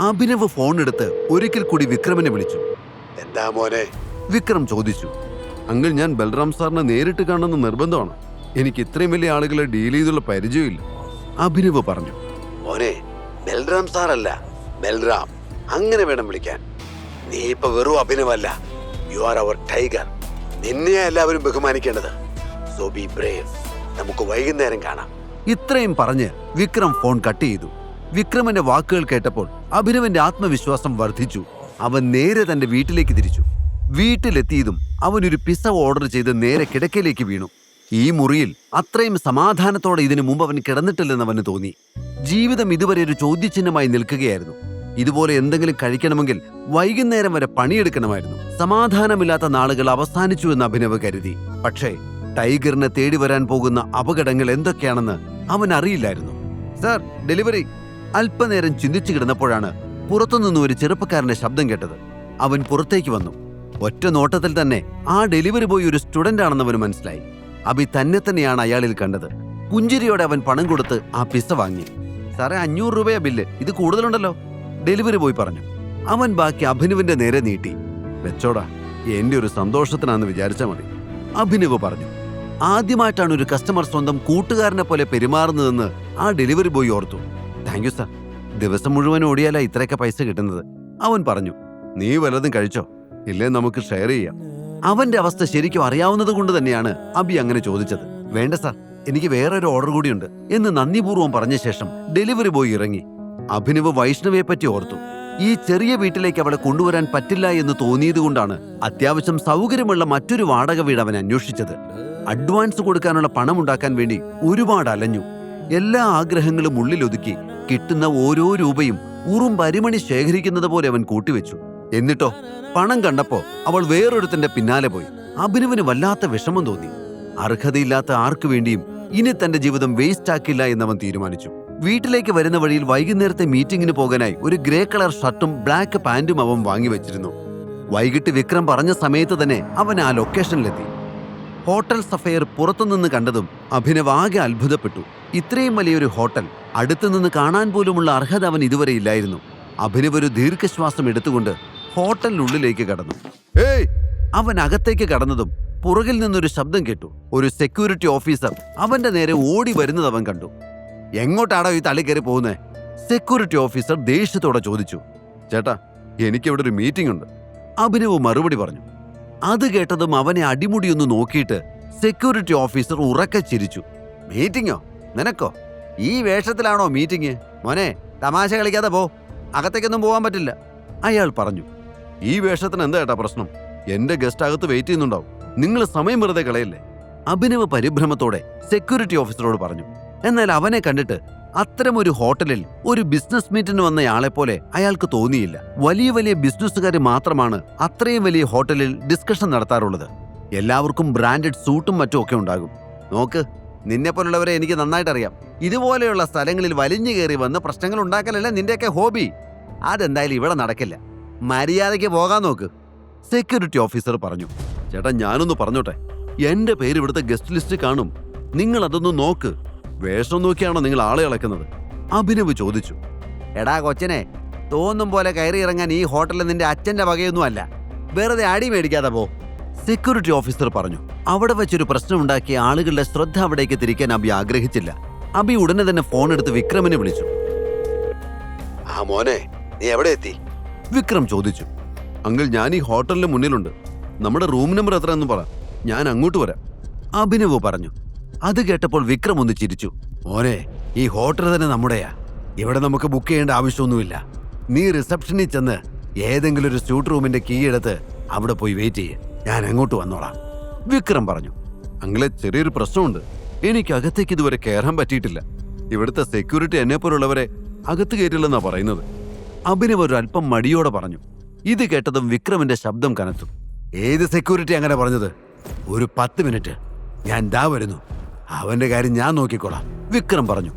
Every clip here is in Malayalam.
അഭിനവ് ഫോൺ എടുത്ത് ഒരിക്കൽ കൂടി വിക്രമിനെ വിളിച്ചു. എന്താ മോനെ? വിക്രം ചോദിച്ചു. അങ്കിൾ ഞാൻ ബൽറാം സാറിനെ നേരിട്ട് കാണുന്ന നിർബന്ധമാണ്. എനിക്ക് ഇത്രയും വലിയ ആളുകളെ ഡീൽ ചെയ്തുള്ള പരിചയമില്ല. അഭിനവ് പറഞ്ഞു. മോനെ ബൽറാം സാറല്ല ബൽറാം. അങ്ങനെ വേണം വിളിക്കാൻ. നീ ഇപ്പൊ വെറും അഭിനവല്ല. യു ആർ അവർ ടൈഗർ നിന്നെയാ എല്ലാവരും ബഹുമാനിക്കേണ്ടത്. സോ ബി ബ്രേവ് നമുക്ക് വൈകുന്നേരം കാണാം. ഇത്രയും പറഞ്ഞ് വിക്രം ഫോൺ കട്ട് ചെയ്തു. വിക്രമന്റെ വാക്കുകൾ കേട്ടപ്പോൾ അഭിനവന്റെ ആത്മവിശ്വാസം വർദ്ധിച്ചു. അവൻ നേരെ തന്റെ വീട്ടിലേക്ക് തിരിച്ചു. വീട്ടിലെത്തിയതും അവൻ ഒരു പിസ ഓർഡർ ചെയ്ത് നേരെ കിടക്കയിലേക്ക് വീണു. ഈ മുറിയിൽ അത്രയും സമാധാനത്തോടെ ഇതിനു മുമ്പ് അവൻ കിടന്നിട്ടില്ലെന്ന് അവന് തോന്നി. ജീവിതം ഇതുവരെ ഒരു ചോദ്യചിഹ്നമായി നിൽക്കുകയായിരുന്നു. ഇതുപോലെ എന്തെങ്കിലും കഴിക്കണമെങ്കിൽ വൈകുന്നേരം വരെ പണിയെടുക്കണമായിരുന്നു. സമാധാനമില്ലാത്ത നാളുകൾ അവസാനിച്ചു എന്ന് അഭിനവ് കരുതി. പക്ഷേ ടൈഗറിനെ തേടി വരാൻ പോകുന്ന അപകടങ്ങൾ എന്തൊക്കെയാണെന്ന് അവൻ അറിയില്ലായിരുന്നു. സാർ ഡെലിവറി അല്പനേരം ചിന്തിച്ചു കിടന്നപ്പോഴാണ് പുറത്തുനിന്നും ഒരു ചെറുപ്പക്കാരന്റെ ശബ്ദം കേട്ടത്. അവൻ പുറത്തേക്ക് വന്നു. ഒറ്റ നോട്ടത്തിൽ തന്നെ ആ ഡെലിവറി ബോയ് ഒരു സ്റ്റുഡന്റ് ആണെന്ന് അവന് മനസ്സിലായി. അബി തന്നെ തന്നെയാണ് അയാളിൽ കണ്ടത്. പുഞ്ചിരിയോടെ അവൻ പണം കൊടുത്ത് ആ പിസ വാങ്ങി. സാറേ അഞ്ഞൂറ് രൂപയാ ബില്ല്. ഇത് കൂടുതലുണ്ടല്ലോ ഡെലിവറി ബോയ് പറഞ്ഞു. അവൻ ബാക്കി അഭിനവിന്റെ നേരെ നീട്ടി. വെച്ചോടാ എന്റെ ഒരു സന്തോഷത്തിനാന്ന് വിചാരിച്ചാൽ മതി അഭിനവ് പറഞ്ഞു. ആദ്യമായിട്ടാണ് ഒരു കസ്റ്റമർ സ്വന്തം കൂട്ടുകാരനെ പോലെ പെരുമാറുന്നതെന്ന് ആ ഡെലിവറി ബോയ് ഓർത്തു. Thank you sir. ദിവസം മുഴുവൻ ഓടിയാലാ ഇത്രയൊക്കെ പൈസ കിട്ടുന്നത്. അവൻ പറഞ്ഞു നീ വല്ലതും കഴിച്ചോ? ഇല്ലേ നമുക്ക് ഷെയർ ചെയ്യാം. അവന്റെ അവസ്ഥ ശരിക്കും അറിയാവുന്നത് കൊണ്ട് തന്നെയാണ് അബി അങ്ങനെ ചോദിച്ചത്. വേണ്ട സാർ. എനിക്ക് വേറൊരു ഓർഡർ കൂടിയുണ്ട്. എന്ന് നന്ദിപൂർവം പറഞ്ഞ ശേഷം ഡെലിവറി ബോയ് ഇറങ്ങി. അഭിനവ് വൈഷ്ണവയെ പറ്റി ഓർത്തു. ഈ ചെറിയ വീട്ടിലേക്ക് അവളെ കൊണ്ടുവരാൻ പറ്റില്ല എന്ന് തോന്നിയതുകൊണ്ടാണ് അത്യാവശ്യം സൗകര്യമുള്ള മറ്റൊരു വാടക വീട് അവൻ അന്വേഷിച്ചത്. അഡ്വാൻസ് കൊടുക്കാനുള്ള പണം ഉണ്ടാക്കാൻ വേണ്ടി ഒരുപാട് അലഞ്ഞു. എല്ലാ ആഗ്രഹങ്ങളും ഉള്ളിലൊതുക്കി കിട്ടുന്ന ഓരോ രൂപയും ഉറും പരിമണി ശേഖരിക്കുന്നത് പോലെ അവൻ കൂട്ടിവെച്ചു. എന്നിട്ടോ പണം കണ്ടപ്പോ അവൾ വേറൊരുത്തന്റെ പിന്നാലെ പോയി. അഭിനവിന് വല്ലാത്ത വിഷമം തോന്നി. അർഹതയില്ലാത്ത ആർക്കു വേണ്ടിയും ഇനി തന്റെ ജീവിതം വേസ്റ്റ് ആക്കില്ല എന്നവൻ തീരുമാനിച്ചു. വീട്ടിലേക്ക് വരുന്ന വഴിയിൽ വൈകുന്നേരത്തെ മീറ്റിംഗിന് പോകാനായി ഒരു ഗ്രേ കളർ ഷർട്ടും ബ്ലാക്ക് പാന്റും അവൻ വാങ്ങി വെച്ചിരുന്നു. വൈകിട്ട് വിക്രം പറഞ്ഞ സമയത്ത് തന്നെ അവൻ ആ ലൊക്കേഷനിലെത്തി ഹോട്ടൽ സഫയർ പുറത്തുനിന്ന് കണ്ടതും അഭിനവ് ആകെ അത്ഭുതപ്പെട്ടു. ഇത്രയും വലിയൊരു ഹോട്ടൽ അടുത്തുനിന്ന് കാണാൻ പോലുമുള്ള അർഹത അവൻ ഇതുവരെ ഇല്ലായിരുന്നു. അഭിനവ് ഒരു ദീർഘശ്വാസം എടുത്തുകൊണ്ട് ഹോട്ടലിനുള്ളിലേക്ക് കടന്നു. ഏയ്! അവൻ അകത്തേക്ക് കടന്നതും പുറകിൽ നിന്നൊരു ശബ്ദം കേട്ടു. ഒരു സെക്യൂരിറ്റി ഓഫീസർ അവന്റെ നേരെ ഓടി വരുന്നത് അവൻ കണ്ടു. എങ്ങോട്ടാണോ ഈ തള്ളി കയറി പോകുന്നേ? സെക്യൂരിറ്റി ഓഫീസർ ദേഷ്യത്തോടെ ചോദിച്ചു. ചേട്ടാ എനിക്കിവിടെ ഒരു മീറ്റിംഗ് ഉണ്ട്. അഭിനവ് മറുപടി പറഞ്ഞു. അത് കേട്ടതും അവനെ അടിമുടിയൊന്ന് നോക്കിയിട്ട് സെക്യൂരിറ്റി ഓഫീസർ ഉറക്കെ ചിരിച്ചു. മീറ്റിങ്ങോ നിനക്കോ? ഈ വേഷത്തിലാണോ മീറ്റിംഗ്? മോനെ തമാശ കളിക്കാതെ പോ. അകത്തേക്കൊന്നും പോകാൻ പറ്റില്ല. അയാൾ പറഞ്ഞു ഈ വേഷത്തിന് എന്താ ഏട്ടാ പ്രശ്നം? എന്റെ ഗസ്റ്റ് അകത്ത് വെയിറ്റ് ചെയ്യുന്നുണ്ടാവും. നിങ്ങൾ സമയം വെറുതെ കളയല്ലേ? അഭിനവ പരിഭ്രമത്തോടെ സെക്യൂരിറ്റി ഓഫീസറോട് പറഞ്ഞു എന്നാൽ അവനെ കണ്ടിട്ട് അത്തരമൊരു ഹോട്ടലിൽ ഒരു ബിസിനസ് മീറ്റിന് വന്നയാളെ പോലെ അയാൾക്ക് തോന്നിയില്ല. വലിയ വലിയ ബിസിനസ്സുകാർ മാത്രമാണ് അത്രയും വലിയ ഹോട്ടലിൽ ഡിസ്കഷൻ നടത്താറുള്ളത്. എല്ലാവർക്കും ബ്രാൻഡഡ് സൂട്ടും മറ്റും ഒക്കെ ഉണ്ടാകും. നോക്ക് നിന്നെ പോലുള്ളവരെ എനിക്ക് നന്നായിട്ട് അറിയാം ഇതുപോലെയുള്ള സ്ഥലങ്ങളിൽ വലിഞ്ഞു കയറി വന്ന് പ്രശ്നങ്ങൾ ഉണ്ടാക്കലല്ല നിന്റെയൊക്കെ ഹോബി? അതെന്തായാലും ഇവിടെ നടക്കില്ല. മര്യാദയ്ക്ക് പോകാൻ നോക്ക്. സെക്യൂരിറ്റി ഓഫീസർ പറഞ്ഞു. ചേട്ടാ ഞാനൊന്ന് പറഞ്ഞോട്ടെ. എന്റെ പേര് ഇവിടുത്തെ ഗസ്റ്റ് ലിസ്റ്റ് കാണും. നിങ്ങൾ അതൊന്ന് നോക്ക്. വേഷം നോക്കിയാണോ നിങ്ങൾ ആളെ ഇളക്കുന്നത്? അഭിനവ് ചോദിച്ചു. എടാ കൊച്ചനെ തോന്നും പോലെ കയറി ഇറങ്ങാൻ ഈ ഹോട്ടലിൽ നിന്റെ അച്ഛന്റെ വകയൊന്നും അല്ല. വെറുതെ അടി മേടിക്കാതെ പോ. സെക്യൂരിറ്റി ഓഫീസർ പറഞ്ഞു അവിടെ വെച്ചൊരു പ്രശ്നമുണ്ടാക്കിയ ആളുകളുടെ ശ്രദ്ധ അവിടേക്ക് തിരിക്കാൻ അബി ആഗ്രഹിച്ചില്ല. അബി ഉടനെ തന്നെ ഫോൺ എടുത്ത് വിക്രമിനെ വിളിച്ചു. ആ മോനെ നീ എവിടെ എത്തി? വിക്രം ചോദിച്ചു അങ്കിൾ ഞാൻ ഈ ഹോട്ടലിന് മുന്നിലുണ്ട്. നമ്മുടെ റൂം നമ്പർ എത്ര എന്ന് പറ. ഞാൻ അങ്ങോട്ട് വരാം. അഭിനവ് പറഞ്ഞു അത് കേട്ടപ്പോൾ വിക്രം ഒന്ന് ചിരിച്ചു മോനെ ഈ ഹോട്ടൽ തന്നെ നമ്മുടെയാ. ഇവിടെ നമുക്ക് ബുക്ക് ചെയ്യേണ്ട ആവശ്യമൊന്നുമില്ല. നീ റിസപ്ഷനിൽ ചെന്ന് ഏതെങ്കിലും ഒരു സ്യൂട്ട് റൂമിന്റെ കീ എടുത്ത് അവിടെ പോയി വെയിറ്റ് ചെയ്യ്. ഞാൻ അങ്ങോട്ട് വന്നോളാം. വിക്രം പറഞ്ഞു. അങ്ങളെ ചെറിയൊരു പ്രശ്നമുണ്ട്. എനിക്ക് അകത്തേക്ക് ഇതുവരെ കയറാൻ പറ്റിയിട്ടില്ല. ഇവിടുത്തെ സെക്യൂരിറ്റി എന്നെ പോലുള്ളവരെ അകത്ത് കയറ്റില്ലെന്നാ പറയുന്നത്. അഭിനവ് ഒരു അല്പം മടിയോടെ പറഞ്ഞു. ഇത് കേട്ടതും വിക്രമിന്റെ ശബ്ദം കനത്തു. ഏത് സെക്യൂരിറ്റി അങ്ങനെ പറഞ്ഞത്? ഒരു പത്ത് മിനിറ്റ്. ഞാൻ ദാ വരുന്നു. അവന്റെ കാര്യം ഞാൻ നോക്കിക്കോളാം. വിക്രം പറഞ്ഞു.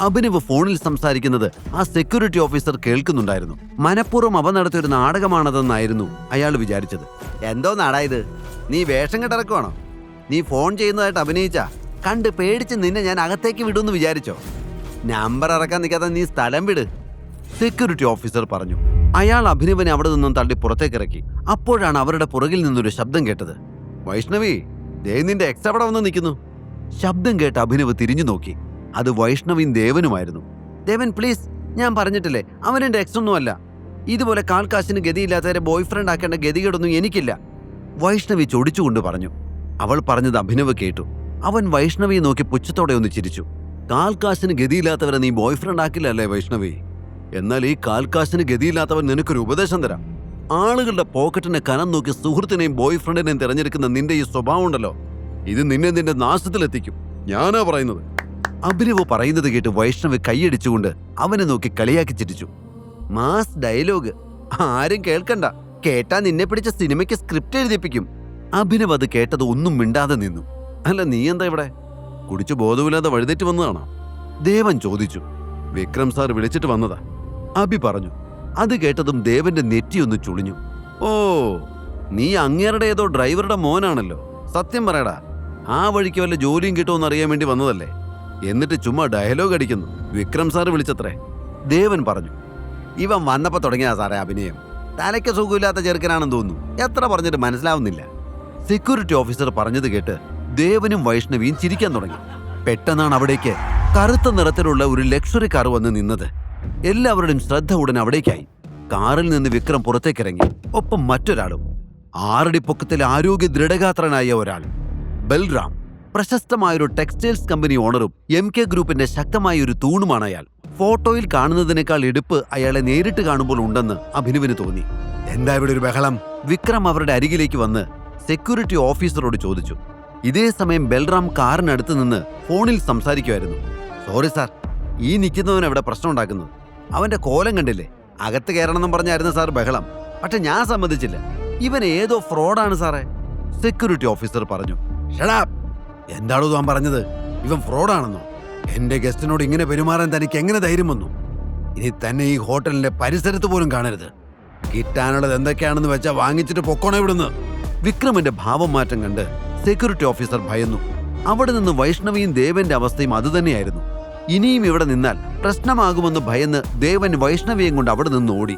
അഭിനവ് ഫോണിൽ സംസാരിക്കുന്നത് ആ സെക്യൂരിറ്റി ഓഫീസർ കേൾക്കുന്നുണ്ടായിരുന്നു. മനഃപൂർവം അവ നടത്തിയൊരു നാടകമാണതെന്നായിരുന്നു അയാൾ വിചാരിച്ചത്. എന്തോ നാടാ ഇത്? നീ വേഷം കെട്ടിറക്കുവാണോ നീ ഫോൺ ചെയ്യുന്നതായിട്ട് അഭിനയിച്ച? കണ്ട് പേടിച്ച് നിന്നെ ഞാൻ അകത്തേക്ക് വിടുമെന്ന് വിചാരിച്ചോ? നമ്പർ ഇറക്കാൻ നിൽക്കാതെ നീ സ്ഥലം വിട്. സെക്യൂരിറ്റി ഓഫീസർ പറഞ്ഞു. അയാൾ അഭിനവനെ അവിടെ നിന്നും തള്ളി പുറത്തേക്ക് ഇറക്കി. അപ്പോഴാണ് അവരുടെ പുറകിൽ നിന്നൊരു ശബ്ദം കേട്ടത്. വൈഷ്ണവി ദേ നിന്റെ എക്സ് അവിടെ വന്ന് നിൽക്കുന്നു. ശബ്ദം കേട്ട് അഭിനവ് തിരിഞ്ഞു നോക്കി. അത് വൈഷ്ണവിൻ ദേവനുമായിരുന്നു. ദേവൻ പ്ലീസ് ഞാൻ പറഞ്ഞിട്ടില്ലേ എക്സ് ഒന്നുമല്ല ഇതുപോലെ കാൽക്കാശിന് ഗതിയില്ലാത്തവരെ ബോയ് ഫ്രണ്ട് ആക്കേണ്ട ഗതികേടൊന്നും എനിക്കില്ല. വൈഷ്ണവി ചൊടിച്ചുകൊണ്ട് പറഞ്ഞു. അവൾ പറഞ്ഞത് അഭിനവ് കേട്ടു. അവൻ വൈഷ്ണവിയെ നോക്കി പുച്ഛത്തോടെ ഒന്ന് ചിരിച്ചു. കാൽക്കാശിന് ഗതിയില്ലാത്തവരെ നീ ബോയ് ഫ്രണ്ട് ആക്കില്ലല്ലേ വൈഷ്ണവി? എന്നാൽ ഈ കാൽക്കാശിന് ഗതിയില്ലാത്തവൻ നിനക്കൊരു ഉപദേശം തരാം. ആളുകളുടെ പോക്കറ്റിനെ കനം നോക്കി സുഹൃത്തിനെയും ബോയ് ഫ്രണ്ടിനെയും തിരഞ്ഞെടുക്കുന്ന നിന്റെ ഈ സ്വഭാവം ഉണ്ടല്ലോ. ഇത് നിന്നെ നിന്റെ നാശത്തിലെത്തിക്കും. ഞാനാ പറയുന്നത്. അഭിനവ് പറയുന്നത് കേട്ട് വൈഷ്ണവ് കൈയടിച്ചുകൊണ്ട് അവനെ നോക്കി കളിയാക്കി ചിരിച്ചു. Mass dialogue. ആരും കേൾക്കണ്ട. കേട്ടാ നിന്നെ പിടിച്ച സിനിമയ്ക്ക് സ്ക്രിപ്റ്റ് എഴുതിപ്പിക്കും. അഭിനവ് അത് കേട്ടത് ഒന്നും മിണ്ടാതെ നിന്നു. അല്ല നീ എന്താ ഇവിടെ? കുടിച്ചു ബോധമില്ലാതെ വഴുതേറ്റ് വന്നതാണോ? ദേവൻ ചോദിച്ചു. വിക്രം സാർ വിളിച്ചിട്ട് വന്നതാ. അഭി പറഞ്ഞു. അത് കേട്ടതും ദേവന്റെ നെറ്റിയൊന്ന് ചുളിഞ്ഞു. ഓ നീ അങ്ങേരുടെ ഏതോ ഡ്രൈവറുടെ മോനാണല്ലോ. സത്യം പറയടാ. ആ വഴിക്ക് വല്ല ജോലിയും കിട്ടുമെന്ന് അറിയാൻ വേണ്ടി വന്നതല്ലേ? എന്നിട്ട് ചുമ്മാ ഡയലോഗ് അടിക്കുന്നു. വിക്രം സാർ വിളിച്ചത്രേ. ദേവൻ പറഞ്ഞു ഇവൻ വന്നപ്പോൾ തുടങ്ങിയതാ സാറേ അഭിനയം. തലയ്ക്ക് സുഖമില്ലാത്ത ചെറുക്കനാണെന്ന് തോന്നുന്നു. എത്ര പറഞ്ഞിട്ട് മനസ്സിലാവുന്നില്ല. സെക്യൂരിറ്റി ഓഫീസർ പറഞ്ഞത് കേട്ട് ദേവനും വൈഷ്ണവിയും ചിരിക്കാൻ തുടങ്ങി. പെട്ടെന്നാണ് അവിടേക്ക് കറുത്ത നിറത്തിലുള്ള ഒരു ലക്ഷറി കാർ വന്ന് നിന്നത്. എല്ലാവരുടെയും ശ്രദ്ധ ഉടൻ അവിടേക്കായി. കാറിൽ നിന്ന് വിക്രം പുറത്തേക്കിറങ്ങി. ഒപ്പം മറ്റൊരാളും ആറടി പൊക്കത്തിൽ ആരോഗ്യ ദൃഢഗാത്രനായ ഒരാൾ ബൽറാം. പ്രശസ്തമായൊരു ടെക്സ്റ്റൈൽസ് കമ്പനി ഓണറും എം കെ ഗ്രൂപ്പിന്റെ ശക്തമായ ഒരു തൂണുമാണ് അയാൾ. ഫോട്ടോയിൽ കാണുന്നതിനേക്കാൾ എടുപ്പ് അയാളെ നേരിട്ട് കാണുമ്പോൾ ഉണ്ടെന്ന് അഭിനവിന് തോന്നി. എന്താ ഇവിടെ ഒരു ബഹളം? വിക്രം അവരുടെ അരികിലേക്ക് വന്ന് സെക്യൂരിറ്റി ഓഫീസറോട് ചോദിച്ചു. ഇതേ സമയം ബൽറാം കാറിനടുത്ത് നിന്ന് ഫോണിൽ സംസാരിക്കുമായിരുന്നു സോറി സാർ ഈ നിൽക്കുന്നവൻ അവിടെ പ്രശ്നം ഉണ്ടാക്കുന്നു? അവന്റെ കോലം കണ്ടില്ലേ? അകത്ത് കയറണമെന്നും പറഞ്ഞായിരുന്നു സാർ ബഹളം. പക്ഷെ ഞാൻ സമ്മതിച്ചില്ല. ഇവൻ ഏതോ ഫ്രോഡാണ് സാറേ സെക്യൂരിറ്റി ഓഫീസർ പറഞ്ഞു. ഷടാ എന്താണോ താൻ പറഞ്ഞത്? ഇവൻ ഫ്രോഡാണെന്നോ? എന്റെ ഗസ്റ്റിനോട് ഇങ്ങനെ പെരുമാറാൻ തനിക്ക് എങ്ങനെ ധൈര്യം വന്നു? ഇനി തന്നെ ഈ ഹോട്ടലിന്റെ പരിസരത്ത് പോലും കാണരുത്. കിട്ടാനുള്ളത് എന്തൊക്കെയാണെന്ന് വെച്ചാൽ വാങ്ങിച്ചിട്ട് പൊക്കോണ ഇവിടുന്ന്? വിക്രമിന്റെ ഭാവം മാറ്റം കണ്ട് സെക്യൂരിറ്റി ഓഫീസർ ഭയന്നു. അവിടെ നിന്ന് വൈഷ്ണവിയും ദേവന്റെ അവസ്ഥയും അതുതന്നെയായിരുന്നു ഇനിയും ഇവിടെ നിന്നാൽ പ്രശ്നമാകുമെന്ന് ഭയന്ന് ദേവൻ വൈഷ്ണവിയും കൊണ്ട് അവിടെ നിന്ന് ഓടി.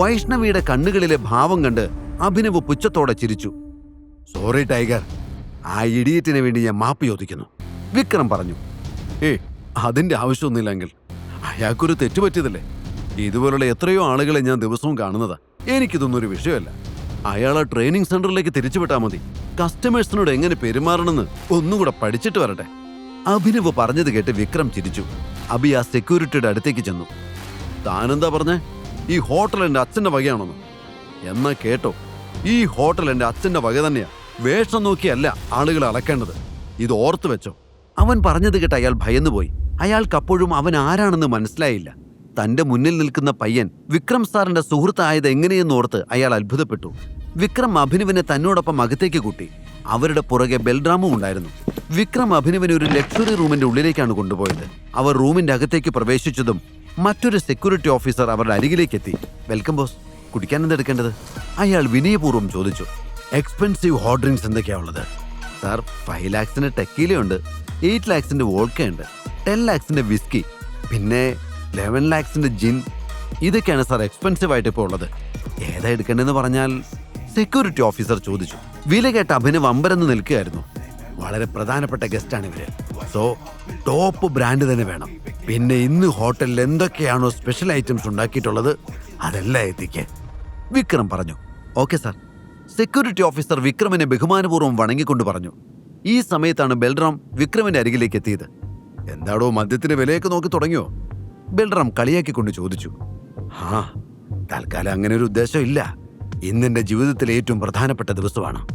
വൈഷ്ണവിയുടെ കണ്ണുകളിലെ ഭാവം കണ്ട് അഭിനവ് പുച്ഛത്തോടെ ചിരിച്ചു. സോറി ടൈഗർ ആ ഇഡിയറ്റിന് വേണ്ടി ഞാൻ മാപ്പ് ചോദിക്കുന്നു. വിക്രം പറഞ്ഞു ഏ അതിന്റെ ആവശ്യമൊന്നുമില്ലെങ്കിൽ അയാൾക്കൊരു തെറ്റുപറ്റിയതല്ലേ ഇതുപോലുള്ള എത്രയോ ആളുകളെ ഞാൻ ദിവസവും കാണുന്നതാ. എനിക്കിതൊന്നും ഒരു വിഷയമല്ല. അയാളെ ട്രെയിനിങ് സെന്ററിലേക്ക് തിരിച്ചുവിട്ടാൽ മതി. കസ്റ്റമേഴ്സിനോട് എങ്ങനെ പെരുമാറണമെന്ന് ഒന്നുകൂടെ പഠിച്ചിട്ട് വരട്ടെ. അഭിനവ് പറഞ്ഞത് കേട്ട് വിക്രം ചിരിച്ചു. അഭി ആ സെക്യൂരിറ്റിയുടെ അടുത്തേക്ക് ചെന്നു. താനെന്താ പറഞ്ഞേ? ഈ ഹോട്ടൽ എന്റെ അച്ഛന്റെ വകയാണെന്ന്. എന്നാ കേട്ടോ ഈ ഹോട്ടൽ എന്റെ അച്ഛന്റെ വക തന്നെയാ. വേഷം നോക്കിയല്ല ആളുകൾ അളക്കേണ്ടത് ഇത് ഓർത്തു വെച്ചോ. അവൻ പറഞ്ഞത് കേട്ട് അയാൾ ഭയന്നുപോയി. അയാൾക്കപ്പോഴും അവൻ ആരാണെന്ന് മനസ്സിലായില്ല. തന്റെ മുന്നിൽ നിൽക്കുന്ന പയ്യൻ വിക്രം സാറിന്റെ സുഹൃത്തായത് എങ്ങനെയെന്നോർത്ത് അയാൾ അത്ഭുതപ്പെട്ടു. വിക്രം അഭിനവിനെ തന്നോടൊപ്പം അകത്തേക്ക് കൂട്ടി. അവരുടെ പുറകെ ബൽറാമും ഉണ്ടായിരുന്നു. വിക്രം അഭിനവിനെ ഒരു ലക്ഷറി റൂമിന്റെ ഉള്ളിലേക്കാണ് കൊണ്ടുപോയത്. അവർ റൂമിന്റെ അകത്തേക്ക് പ്രവേശിച്ചതും മറ്റൊരു സെക്യൂരിറ്റി ഓഫീസർ അവരുടെ അരികിലേക്ക് എത്തി. Welcome boss. കുടിക്കാൻ എന്തെടുക്കേണ്ടത് അയാൾ വിനയപൂർവം ചോദിച്ചു. എക്സ്പെൻസീവ് ഹോട്ട് ഡ്രിങ്ക്സ് എന്തൊക്കെയാ ഉള്ളത്? സാർ ഫൈവ് ലാക്സിന്റെ ടെക്കീലയുണ്ട് എയ്റ്റ് ലാക്സിന്റെ വോൾക്കയുണ്ട് ടെൻ ലാക്സിന്റെ വിസ്കി പിന്നെ ലെവൻ ലാക്സിന്റെ ജിൻ ഇതൊക്കെയാണ് സാർ എക്സ്പെൻസീവ് ആയിട്ട് ഇപ്പോൾ ഉള്ളത്. ഏതാ എടുക്കേണ്ടതെന്ന് പറഞ്ഞാൽ സെക്യൂരിറ്റി ഓഫീസർ ചോദിച്ചു. വില കേട്ട അഭിനവ് അമ്പരന്ന് നിൽക്കുകയായിരുന്നു. വളരെ പ്രധാനപ്പെട്ട ഗസ്റ്റാണ് ഇവർ. സോ ടോപ്പ് ബ്രാൻഡ് തന്നെ വേണം. പിന്നെ ഇന്ന് ഹോട്ടലിൽ എന്തൊക്കെയാണോ സ്പെഷ്യൽ ഐറ്റംസ് ഉണ്ടാക്കിയിട്ടുള്ളത് അതെല്ലാം എത്തിക്കേ വിക്രം പറഞ്ഞു. ഓക്കെ സാർ സെക്യൂരിറ്റി ഓഫീസർ വിക്രമിനെ ബഹുമാനപൂർവം വണങ്ങിക്കൊണ്ട് പറഞ്ഞു ഈ സമയത്താണ് ബൽറാം വിക്രമിന്റെ അരികിലേക്ക് എത്തിയത്. എന്താടോ മദ്യത്തിന്റെ വിലയൊക്കെ നോക്കി തുടങ്ങിയോ? ബൽറാം കളിയാക്കിക്കൊണ്ട് ചോദിച്ചു ആ തൽക്കാലം അങ്ങനെ ഒരു ഉദ്ദേശം ഇല്ല. ഇന്നെന്റെ ജീവിതത്തിലെ ഏറ്റവും പ്രധാനപ്പെട്ട ദിവസമാണ്.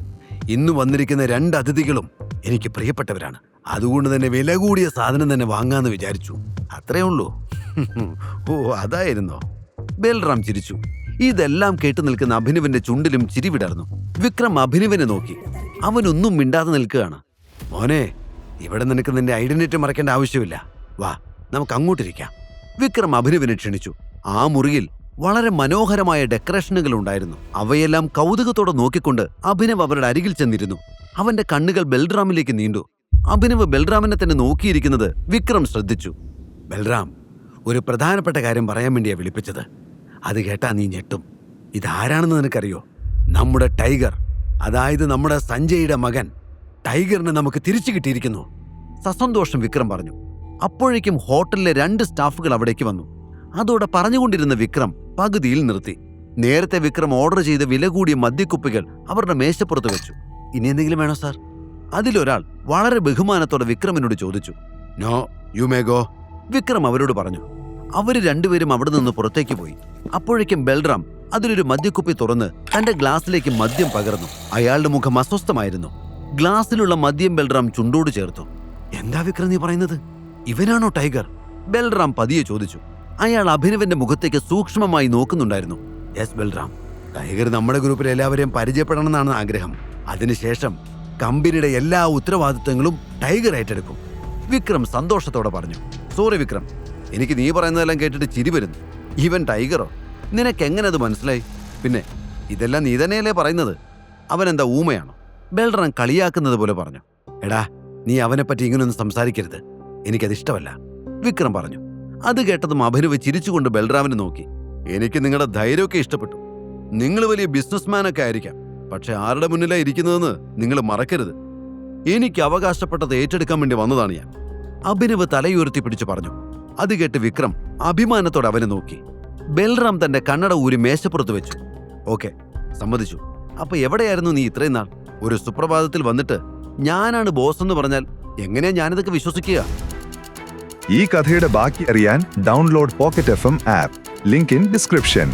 ഇന്ന് വന്നിരിക്കുന്ന രണ്ട് അതിഥികളും എനിക്ക് പ്രിയപ്പെട്ടവരാണ്. അതുകൊണ്ട് തന്നെ വില കൂടിയ സാധനം തന്നെ വാങ്ങാന്ന് വിചാരിച്ചു. അത്രേ ഉള്ളൂ. ഓ അതായിരുന്നോ? ബൽറാം ചിരിച്ചു. ഇതെല്ലാം കേട്ടു നിൽക്കുന്ന അഭിനവിന്റെ ചുണ്ടിലും ചിരി വിടർന്നു. വിക്രം അഭിനവനെ നോക്കി. അവനൊന്നും മിണ്ടാതെ നിൽക്കുകയാണ്. മോനെ ഇവിടെ നിനക്ക് നിന്റെ ഐഡന്റിറ്റി മറക്കേണ്ട ആവശ്യമില്ല. വാ നമുക്ക് അങ്ങോട്ടിരിക്കാം. വിക്രം അഭിനവിനെ ക്ഷണിച്ചു. ആ മുറിയിൽ വളരെ മനോഹരമായ ഡെക്കറേഷനുകൾ ഉണ്ടായിരുന്നു. അവയെല്ലാം കൗതുകത്തോടെ നോക്കിക്കൊണ്ട് അഭിനവ് അവരുടെ അരികിൽ ചെന്നിരുന്നു. അവന്റെ കണ്ണുകൾ ബൽറാമിലേക്ക് നീണ്ടു. അഭിനവ് ബൽറാമിനെ തന്നെ നോക്കിയിരിക്കുന്നത് വിക്രം ശ്രദ്ധിച്ചു. ബൽറാം ഒരു പ്രധാനപ്പെട്ട കാര്യം പറയാൻ വേണ്ടിയാ വിളിപ്പിച്ചത്. അത് കേട്ടാ നീ ഞെട്ടും. ഇതാരാണെന്ന് നിനക്കറിയോ? നമ്മുടെ ടൈഗർ അതായത് നമ്മുടെ സഞ്ജയുടെ മകൻ ടൈഗറിനെ നമുക്ക് തിരിച്ചു കിട്ടിയിരിക്കുന്നു. സസന്തോഷം വിക്രം പറഞ്ഞു. അപ്പോഴേക്കും ഹോട്ടലിലെ രണ്ട് സ്റ്റാഫുകൾ അവിടേക്ക് വന്നു. അതോടെ പറഞ്ഞുകൊണ്ടിരുന്ന വിക്രം പകുതിയിൽ നിർത്തി. നേരത്തെ വിക്രം ഓർഡർ ചെയ്ത വില കൂടിയ മദ്യക്കുപ്പികൾ അവരുടെ മേശപ്പുറത്ത് വെച്ചു. ഇനി എന്തെങ്കിലും വേണോ സാർ? അതിലൊരാൾ വളരെ ബഹുമാനത്തോടെ വിക്രമിനോട് ചോദിച്ചു. No you may go? Vikram അവരോട് പറഞ്ഞു. അവർ രണ്ടുപേരും അവിടെ നിന്ന് പുറത്തേക്ക് പോയി. അപ്പോഴേക്കും ബൽറാം അതിലൊരു മദ്യക്കുപ്പി തുറന്ന് തന്റെ ഗ്ലാസ്സിലേക്ക് മദ്യം പകർന്നു. അയാളുടെ മുഖം അസ്വസ്ഥമായിരുന്നു. ഗ്ലാസ്സിലുള്ള മദ്യം ബൽറാം ചുണ്ടോട് ചേർത്തു. എന്താ വിക്രം നീ പറയുന്നത്? ഇവനാണോ ടൈഗർ? ബൽറാം പതിയെ ചോദിച്ചു. അയാൾ അഭിനവന്റെ മുഖത്തേക്ക് സൂക്ഷ്മമായി നോക്കുന്നുണ്ടായിരുന്നു. യെസ് ബൽറാം ടൈഗർ നമ്മുടെ ഗ്രൂപ്പിൽ എല്ലാവരെയും പരിചയപ്പെടണമെന്നാണ് ആഗ്രഹം. അതിനുശേഷം കമ്പനിയുടെ എല്ലാ ഉത്തരവാദിത്തങ്ങളും ടൈഗർ ഏറ്റെടുക്കും വിക്രം സന്തോഷത്തോടെ പറഞ്ഞു. സോറി വിക്രം എനിക്ക് നീ പറയുന്നതെല്ലാം കേട്ടിട്ട് ചിരി വരുന്നു. ഈവൻ ടൈഗറോ? നിനക്ക് എങ്ങനെ അത് മനസ്സിലായി? പിന്നെ ഇതെല്ലാം നീ തന്നെയല്ലേ പറയുന്നത്? അവൻ എന്താ ഊമയാണോ? ബൽറാം കളിയാക്കുന്നത് പോലെ പറഞ്ഞു. എടാ നീ അവനെപ്പറ്റി ഇങ്ങനൊന്നും സംസാരിക്കരുത്. എനിക്കത് ഇഷ്ടമല്ല വിക്രം പറഞ്ഞു. അത് കേട്ടതും അഭിനവ് ചിരിച്ചുകൊണ്ട് ബൽറാമിനെ നോക്കി. എനിക്ക് നിങ്ങളുടെ ധൈര്യമൊക്കെ ഇഷ്ടപ്പെട്ടു. നിങ്ങൾ വലിയ ബിസിനസ്മാനൊക്കെ ആയിരിക്കാം. പക്ഷെ ആരുടെ മുന്നിലാണ് ഇരിക്കുന്നതെന്ന് നിങ്ങൾ മറക്കരുത്. എനിക്ക് അവകാശപ്പെട്ടത് ഏറ്റെടുക്കാൻ വേണ്ടി വന്നതാണ് ഞാൻ. അഭിനവ് തലയുയർത്തി പിടിച്ചു പറഞ്ഞു. അത് കേട്ട് വിക്രം അഭിമാനത്തോടെ അവനെ നോക്കി. ബൽറാം തന്റെ കണ്ണട ഊരി മേശപ്പുറത്ത് വെച്ചു. ഓക്കെ സമ്മതിച്ചു. അപ്പൊ എവിടെയായിരുന്നു നീ ഇത്രയും നാൾ? ഒരു സുപ്രഭാതത്തിൽ വന്നിട്ട് ഞാനാണ് ബോസ് എന്ന് പറഞ്ഞാൽ എങ്ങനെയാ ഞാനിതൊക്കെ വിശ്വസിക്കുക? ഈ കഥയുടെ ബാക്കി അറിയാൻ download pocket F M app. Link in description.